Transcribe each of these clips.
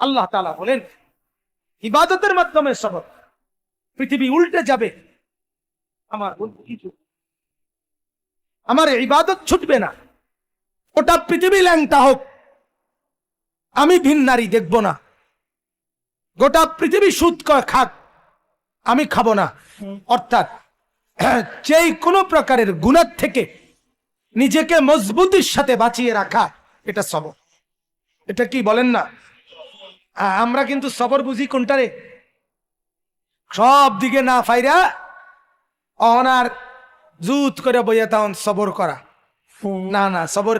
আল্লাহ তালা বলেন ইবাদতের মাধ্যমে সবর পৃথিবী উল্টে যাবে। আমার বন্ধু কিছু আমার ইবাদত ছুটবে না। ওটা পৃথিবী ল্যাংটা হোক। আমি ভিন নারী দেখব না। গোটা পৃথিবী সুদ খাক। আমি খাব না। অর্থাৎ যেই কোনো প্রকারের গুণার থেকে নিজেকে মজবুতির সাথে বাঁচিয়ে রাখা এটা সবর এটা কি বলেন না? আমরা কিন্তু সবর বুঝি কোনটারে? সব দিকে না ফাইরা অনার জুত করে বইয়া তখন সবর করা। না না, সবর,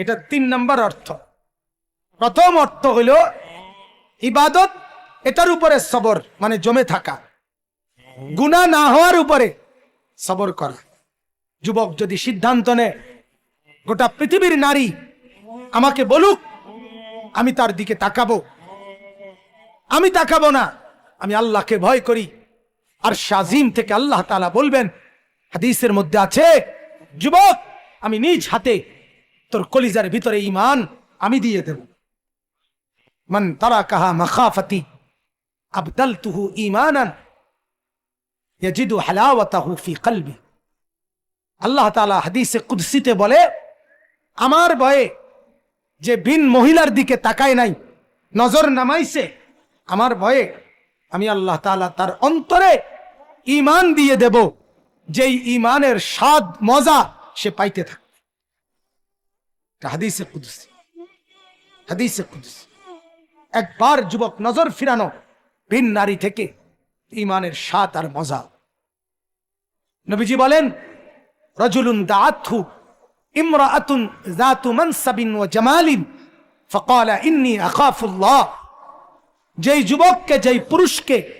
এটা তিন নম্বর অর্থ। প্রথম অর্থ হইল ইবাদত, এটার উপরে সবর মানে জমে থাকা। গুণা না হওয়ার উপরে সবর করা। যুবক যদি সিদ্ধান্ত নেয় গোটা পৃথিবীর নারী আমাকে বলুক, আমি তার দিকে তাকাবো। আমি তাকাবো না। আমি আল্লাহকে ভয় করি। আর শাজিম থেকে আল্লাহ তালা বলবেন, হাদিসের মধ্যে আছে, যুবক, আমি নিজ হাতে তোর কলিজার ভিতরে ইমান আমি দিয়ে দেব। মান তারা কাহা মাখাফতি আবদাল তুহু ফি কলবি। আল্লাহ তাআলা হাদিসে কুদসিতে বলে, আমার ভয়ে যে ভিন মহিলার দিকে তাকায় নাই, নজর নামাইছে আমার ভয়ে আমি আল্লাহ তাআলা তার অন্তরে ইমান দিয়ে দেব, যেই ইমানের স্বাদ, মজা সে পাইতে থাকে হাদিসে হাদিসে একবার যুবক নজর ফিরানো, ভিন নারী থেকে ইমানের স্বাদ আর মজা। নবীজি বলেন, রজুলুন দাআতহু ইমরাআতুন যাতু মানসাবিন ওয়া জামালিন, ফাকালা ইন্নী আখাফুল্লাহ। যেই যুবককে, যেই পুরুষকে,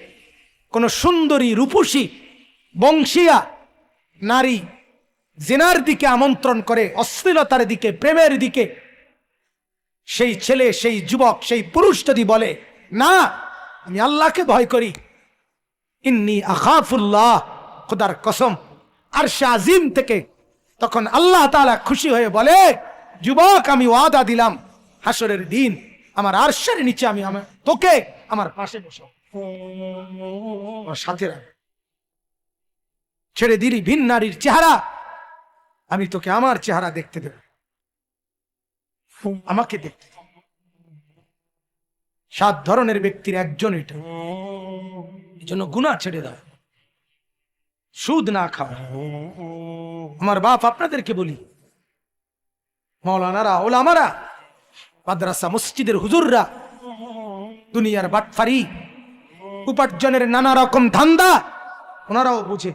কোন সুন্দরী রূপসী, বংশিয়া, নারী, জেনার দিকে আমন্ত্রণ করে, অশ্লীলতার দিকে, প্রেমের দিকে, সেই ছেলে, সেই যুবক, সেই পুরুষ যদি বলে, না, আমি আল্লাহকে ভয় করি। ইন্নি আখাফুল্লাহ, খোদার কসম। আর শাজিম থেকে তখন আল্লাহ তাআলা খুশি হয়ে বলে, যুবক, আমি ওয়াদা দিলাম হাসরের দিন আমার আরশের নিচে আমি আমার তোকে আমার পাশে বসো আমার সাথে ছেড়ে দিলি ভিন নারীর চেহারা। আমি তোকে আমার চেহারা দেখতে দেব। আমাকে দেখতে সাত ধরনের ব্যক্তির একজন এটা। এই জন্য গুণা ছেড়ে দাও। সুদ না খাওয়া আমার বাপ আপনাদেরকে বলি। মৌলানারা, ওলামারা মাদ্রাসা মসজিদের হুজুররা দুনিয়ার বাটফারি উপার্জনের নানা রকম ধান্দা ওনারাও বুঝে।